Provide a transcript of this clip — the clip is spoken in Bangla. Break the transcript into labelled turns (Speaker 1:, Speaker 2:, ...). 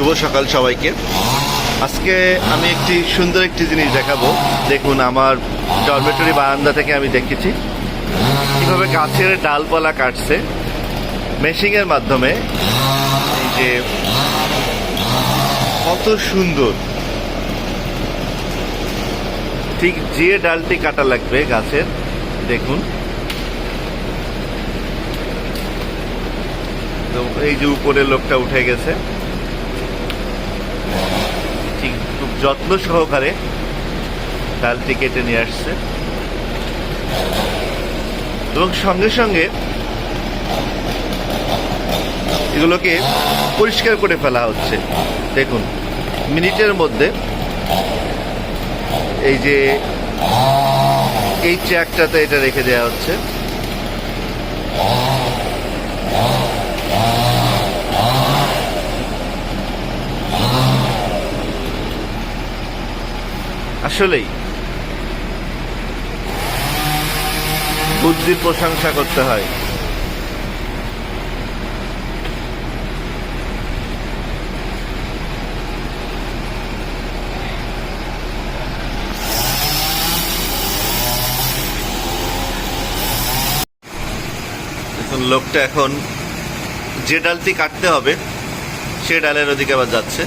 Speaker 1: শুভ সকাল সবাইকে। আজকে আমি একটি সুন্দর একটি জিনিস দেখাবো। দেখুন, আমার ডরমেটরি বারান্দা থেকে আমি দেখেছি। কীভাবে গাছের ডালপালা কাটছে। মেশিংয়ের মাধ্যমে এই যে কত সুন্দর। ঠিক যে ডালটি কাটা লাগবে গাছের, দেখুন। এই যে উপরে লোকটা উঠে গেছে ঠিক খুব যত্ন সহকারে ডালটি কেটে নিয়ে আসছে। এবং সঙ্গে সঙ্গে এগুলোকে পরিষ্কার করে ফেলা হচ্ছে। দেখুন, মিনিটের মধ্যে এই যে এই ট্র্যাকটাতে এটা রেখে দেওয়া হচ্ছে। আসলেই। বুদ্ধির প্রশংসা করতে হয়। লোকটা এখন যে ডালটি কাটতে হবে, সে ডালের ওদিকে আবার যাচ্ছে।